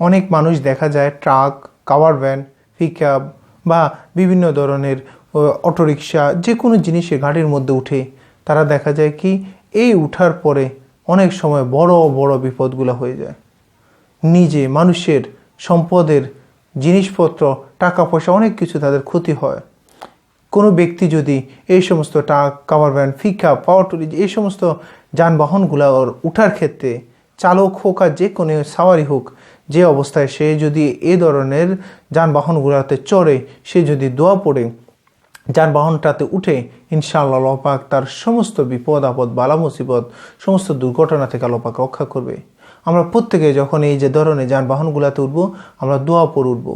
অনেক মানুষ দেখা যায়, ট্রাক, কাভার ভ্যান, পিকআপ বা বিভিন্ন ধরনের অটোরিকশা যে কোনো জিনিসে গাড়ির মধ্যে উঠে তারা দেখা যায় কি এই উঠার পরে অনেক সময় বড় বড় বিপদগুলো হয়ে যায়। নিজে মানুষের সম্পদের জিনিসপত্র টাকা পয়সা অনেক কিছু তাদের ক্ষতি হয়। কোনো ব্যক্তি যদি এই সমস্ত ট্রাক, কাভার ভ্যান ফিকা পাওয়ার টুলি এই সমস্ত যানবাহনগুলো ওর উঠার ক্ষেত্রে চালক হোক আর যে কোনো সাওয়ারি হোক, যে অবস্থায় সে যদি এ ধরনের যানবাহনগুলোতে চড়ে, সে যদি দোয়া পড়ে, যানবাহনটাতে উঠে, ইনশাআল্লাহ আল্লাপাক তার সমস্ত বিপদ, আপদ, বালা মুসিবত, সমস্ত দুর্ঘটনা থেকে আল্লাপাক রক্ষা করবে। আমরা প্রত্যেকে যখন এই যে ধরনের যানবাহনগুলোতে উঠবো, আমরা দোয়া পড়ে উঠবো।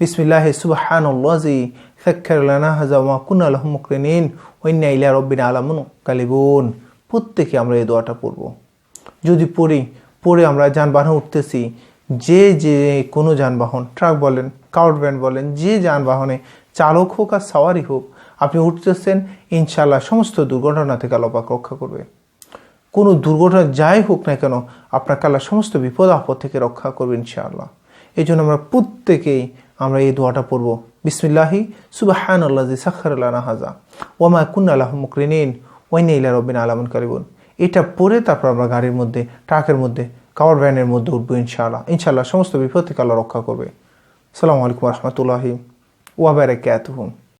বিসমিল্লাহ সুবহানাল্লাজি, ফাক্কার লানা হাজা মা কুনা লাহুম মুকরিনিন ওয়াইন্না ইলা রাব্বিনা আলামুন কালিবুন প্রত্যেকে আমরা এই দোয়াটা পড়ব। যদি পড়ি, পড়ে আমরা যানবাহনে উঠতেছি, যে যে কোনো যানবাহন, ট্রাক বলেন, কাউট বলেন, যে যানবাহনে চালক হোক আর সাওয়ারি হোক, আপনি উঠতেছেন ইনশাল্লাহ সমস্ত দুর্ঘটনা থেকে আলোপাক রক্ষা করবে। কোনো দুর্ঘটনা যাই হোক না কেন, আপনাকে আল্লাহ সমস্ত বিপদ, আপদ থেকে রক্ষা করবে ইনশাআল্লাহ। এই জন্য আমরা প্রত্যেকেই আমরা এই দোয়াটা পড়ব। বিসমিল্লাহি সুবাহান আল্লাহ সাক্ষর আল্লাহ হাজা ওমা কুন আল্লাহ মুকরিনিন ওয়াইনে ইলা রব্বিন আলামুন কারিবুন এটা পরে তারপর আমরা গাড়ির মধ্যে, ট্রাকের মধ্যে কাওয়ার ভ্যানের মধ্যে উঠবো ইনশাআল্লাহ। ইনশাআল্লাহ সমস্ত বিপদ থেকে আল্লাহ রক্ষা করবে। সালামু আলাইকুম রহমতুল্লাহি ওয়াবারাকাতুহুম